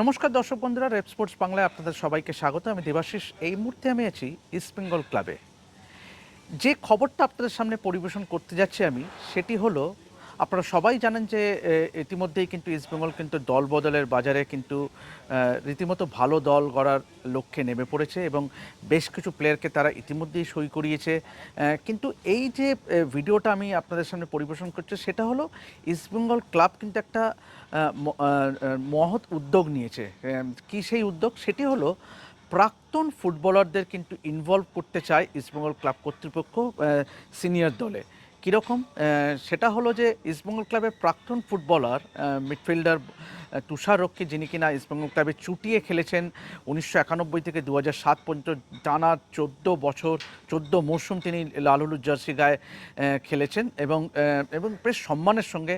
নমস্কার দর্শক বন্ধুরা রেপ স্পোর্টস বাংলায় আপনাদের সবাইকে স্বাগত। আমি দেবাশিস, এই মুহূর্তে আমি আছি ইস্ট বেঙ্গল ক্লাবে। যে খবরটা আপনাদের সামনে পরিবেশন করতে যাচ্ছি আমি, সেটি হলো আপনারা সবাই জানেন যে ইতিমধ্যেই কিন্তু ইস্টবেঙ্গল কিন্তু দল বদলের বাজারে কিন্তু রীতিমতো ভালো দল গড়ার লক্ষ্যে নেমে পড়েছে এবং বেশ কিছু প্লেয়ারকে তারা ইতিমধ্যেই সই করিয়েছে। কিন্তু এই যে ভিডিওটা আমি আপনাদের সামনে পরিবেশন করছি, সেটা হলো ইস্টবেঙ্গল ক্লাব কিন্তু একটা মহৎ উদ্যোগ নিয়েছে। কি সেই উদ্যোগ? সেটি হলো প্রাক্তন ফুটবলারদের কিন্তু ইনভলভ করতে চায় ইস্টবেঙ্গল ক্লাব কর্তৃপক্ষ সিনিয়র দলে। কীরকম? সেটা হলো যে ইস্টবেঙ্গল ক্লাবের প্রাক্তন ফুটবলার মিডফিল্ডার তুষার রক্ষী যিনি কিনা ইস্টবেঙ্গল ক্লাবে চুটিয়ে খেলেছেন, উনিশশো একানব্বই থেকে দু সাত পর্যন্ত টানা চোদ্দ বছর, চোদ্দ মরশুম তিনি লালুলুর জার্সি গায়ে খেলেছেন এবং এবং বেশ সম্মানের সঙ্গে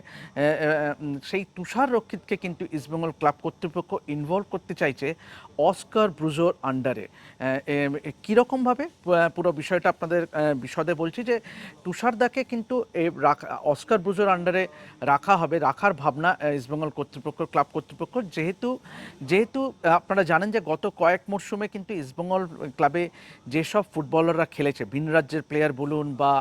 সেই তুষার রক্ষিতকে কিন্তু ইস্টবেঙ্গল ক্লাব কর্তৃপক্ষ ইনভলভ করতে চাইছে অস্কার ব্রুজোর আন্ডারে কীরকমভাবে পুরো বিষয়টা আপনাদের বিশদে বলছি যে তুষারদাকে কিন্তু অস্কার ব্রুজোর আন্ডারে রাখা হবে, রাখার ভাবনা ইস্টবেঙ্গল কর্তৃপক্ষ ক্লাব কর্তৃপক্ষ। যেহেতু যেহেতু আপনারা জানেন যে গত কয়েক মরশুমে কিন্তু ইস্টবেঙ্গল ক্লাবে যেসব ফুটবলাররা খেলেছে, ভিন রাজ্যের প্লেয়ার বলুন বা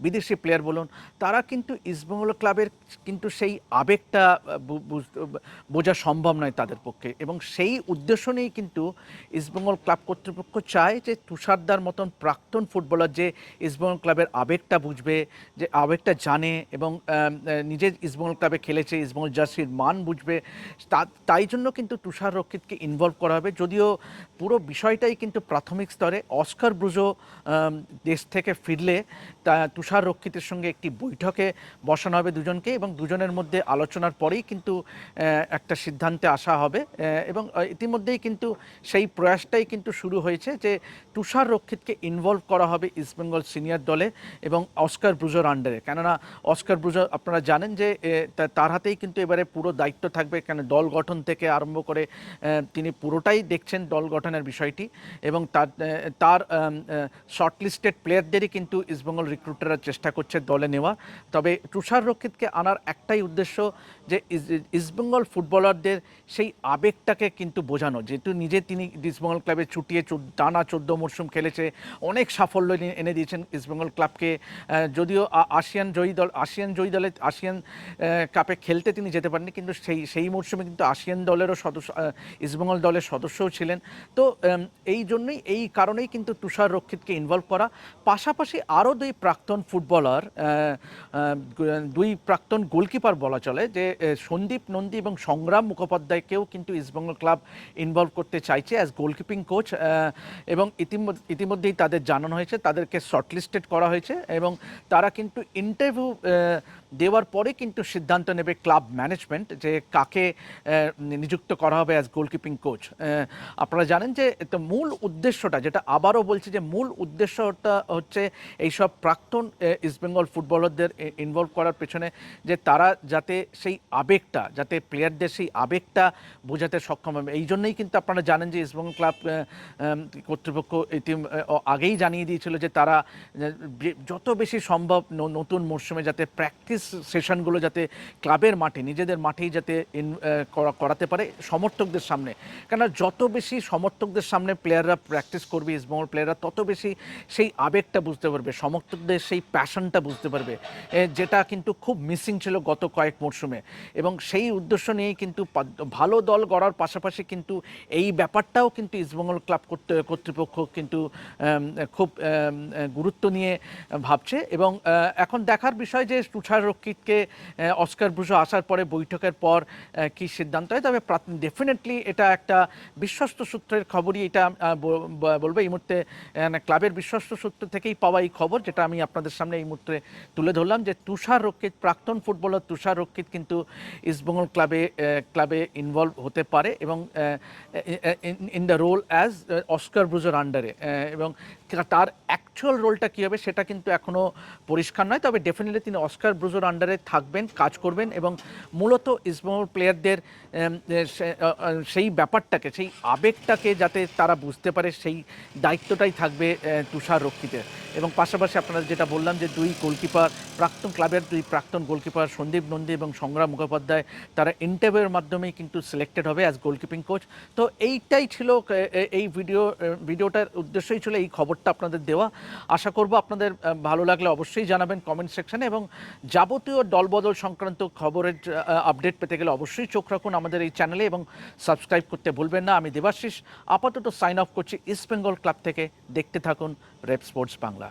বিদেশি প্লেয়ার বলুন, তারা কিন্তু ইস্টবেঙ্গল ক্লাবের কিন্তু সেই আবেগটা বুঝ- সম্ভব নয় তাদের পক্ষে। এবং সেই উদ্দেশ্য নিয়েই কিন্তু ইস্টবেঙ্গল ক্লাব কর্তৃপক্ষ চায় যে তুষারদার মতন প্রাক্তন ফুটবলার যে ইস্টবেঙ্গল ক্লাবের আবেগটা বুঝবে, যে আবেগটা জানে এবং নিজের ইস্টবেঙ্গল ক্লাবে খেলেছে ইস্টবেঙ্গল জার্সির মান বুঝবে। তাই জন্য কিন্তু তুষার রক্ষিতকে ইনভলভ করা হবে। যদিও পুরো বিষয়টাই কিন্তু প্রাথমিক স্তরে অস্কার ব্রুজো দেশ থেকে ফিরলে তা, তুষার রক্ষিতের সঙ্গে একটি বৈঠকে বসানো হবে দুজনকে এবং দুজনের মধ্যে আলোচনার পরেই কিন্তু একটা সিদ্ধান্তে আসা হবে। এবং ইতিমধ্যেই কিন্তু সেই প্রয়াসটাই কিন্তু শুরু হয়েছে যে তুষার রক্ষিতকে ইনভলভ করা হবে ইস্টবেঙ্গল সিনিয়র দলে এবং অস্কার ব্রুজোর আন্ডারে কেননা অস্কার ব্রুজো আপনারা জানেন যে তার হাতেই কিন্তু এবারে পুরো দায়িত্ব থাকবে, কেন দল গঠন থেকে আরম্ভ করে তিনি পুরোটাই দেখছেন দল গঠনের বিষয়টি। এবং তার তার শর্টলিস্টেড প্লেয়ারদেরই কিন্তু ইস্টবেঙ্গল রিক্রুটাররা চেষ্টা করছে দলে নেওয়া। তবে তুষার রক্ষিতকে আনার একটাই উদ্দেশ্য যে ইস- ইস্টবেঙ্গল ফুটবলারদের সেই আবেগটাকে কিন্তু বোঝানো। যেহেতু নিজে তিনি ইস্টবেঙ্গল ক্লাবে ছুটিয়ে টানা চোদ্দ মরশুম খেলেছে, অনেক সাফল্য এনে- দিয়েছেন ইস্টবেঙ্গল ক্লাবকে। যদিও আসিয়ান জয়ী দল, আসিয়ান জয়ী দলে, আসিয়ান কাপে খেলতে তিনি যেতে পারেননি, কিন্তু সেই সেই মরশুমে কিন্তু আসিয়ান দলেরও সদস্য ইস্টবেঙ্গল দলের সদস্যও ছিলেন। তো এই জন্যই, এই কারণেই কিন্তু তুষার রক্ষিতকে ইনভলভ করা। পাশাপাশি আরও দুই প্রাক্তন ফুটবলার দুই প্রাক্তন গোলকিপার বলা চলে, যে সন্দীপ নন্দী এবং সংগ্রাম মুখোপাধ্যায়কেও কিন্তু ইস্টবেঙ্গল ক্লাব ইনভলভ করতে চাইছে অ্যাজ গোলকিপিং কোচ এবং ইতিমধ্যে, ইতিমধ্যেই তাদের জানানো হয়েছে, তাদেরকে শর্টলিস্টেড করা হয়েছে এবং তারা কিন্তু ইন্টারভিউ দেওয়ার পরে কিন্তু সিদ্ধান্ত নেবে ক্লাব ম্যানেজমেন্ট যে কাকে নিযুক্ত করা হবে অ্যাজ গোলকিপিং কোচ আপনারা জানেন যে মূল উদ্দেশ্যটা যেটা আবারও বলছি যে মূল উদ্দেশ্যটা হচ্ছে এইসব প্রাক্তন ইস্টবেঙ্গল ফুটবলারদের ইনভলভ করার পেছনে যে তারা যাতে সেই আবেগটা যাতে প্লেয়ারদের সেই আবেগটা বোঝাতে সক্ষম হবে। এই জন্যই কিন্তু আপনারা জানেন যে ইস্টবেঙ্গল ক্লাব কর্তৃপক্ষ আহ, আগেই জানিয়ে দিয়েছিল যে তারা যত বেশি সম্ভব নতুন মরশুমে যাতে প্র্যাকটিস সেশনগুলো যাতে ক্লাবের মাঠে, নিজেদের মাঠেই যাতে করাতে পারে সমর্থকদের সামনে। কেন যত বেশি সমর্থকদের সামনে প্লেয়াররা প্র্যাকটিস করবে ইস্টবেঙ্গল প্লেয়াররা তত বেশি সেই আবেগটা বুঝতে পারবে, সমর্থকদের সেই প্যাশনটা বুঝতে পারবে যেটা কিন্তু খুব মিসিং ছিল গত কয়েক মরশুমে। এবং সেই উদ্দেশ্য নিয়েই কিন্তু ভালো দল গড়ার পাশাপাশি কিন্তু এই ব্যাপারটাও কিন্তু ইস্টবেঙ্গল ক্লাব কর্তৃ- কর্তৃপক্ষ কিন্তু খুব গুরুত্ব নিয়ে ভাবছে। এবং এখন দেখার বিষয় যে তুষার রক্ষিতকে অস্কার ব্রুজো আসার পরে বৈঠকের পর কি সিদ্ধান্ত হয়? তবে ডেফিনেটলি এটা একটা বিশ্বস্ত সূত্রের খবরই এটা বলব। এই মুহূর্তে ক্লাবের বিশ্বস্ত সূত্র থেকেই পাওয়া এই খবর, যেটা আমি আপনাদের সামনে এই মুহূর্তে তুলে ধরলাম যে তুষার রক্ষিত প্রাক্তন ফুটবলার তুষার রক্ষিত কিন্তু ইস্টবেঙ্গল ক্লাবে ক্লাবে ইনভলভ হতে পারে এবং in the role as Oscar ব্রুজোর আন্ডারে এবং তার অ্যাকচুয়াল রোলটা কী হবে সেটা কিন্তু এখনও পরিষ্কার নয়। তবে ডেফিনেটলি তিনি অস্কার ব্রুজোর আন্ডারে থাকবেন, কাজ করবেন এবং মূলত ইসবঙ্গল প্লেয়ারদের সেই ব্যাপারটাকে, সেই আবেগটাকে যাতে তারা বুঝতে পারে, সেই দায়িত্বটাই থাকবে তুষার রক্ষিতের এবং পাশাপাশি আপনারা যেটা বললাম যে দুই গোলকিপার প্রাক্তন ক্লাবের দুই প্রাক্তন গোলকিপার সন্দীপ নন্দী এবং সংগ্রাম মুখোপাধ্যায়, তারা ইন্টারভিউয়ের মাধ্যমেই কিন্তু সিলেক্টেড হবে অ্যাজ গোলকিপিং কোচ তো এইটাই ছিল এই ভিডিও ভিডিওটার উদ্দেশ্যই ছিল এই খবরটা আপনাদের দেওয়া। আশা করব আপনাদের ভালো লাগলে অবশ্যই জানাবেন কমেন্ট সেকশানে এবং যাবতীয় দলবদল সংক্রান্ত খবরের আপডেট পেতে গেলে অবশ্যই চোখ রাখুন আমাদের এই চ্যানেলে এবং সাবস্ক্রাইব করতে ভুলবেন না। আমি দেবাশিস, আপাতত সাইন অফ করছি ইস্ট বেঙ্গল ক্লাব থেকে। দেখতে থাকুন রেপ স্পোর্টস বাংলা